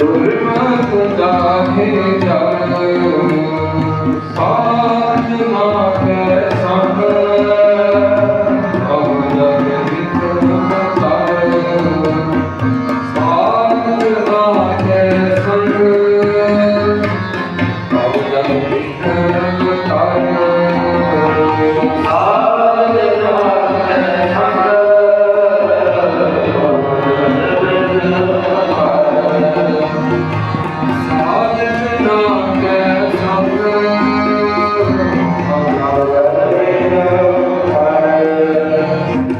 ਦੁਰਮਤ ਦਾਹੇ ਜਾਣੋ ਸਾ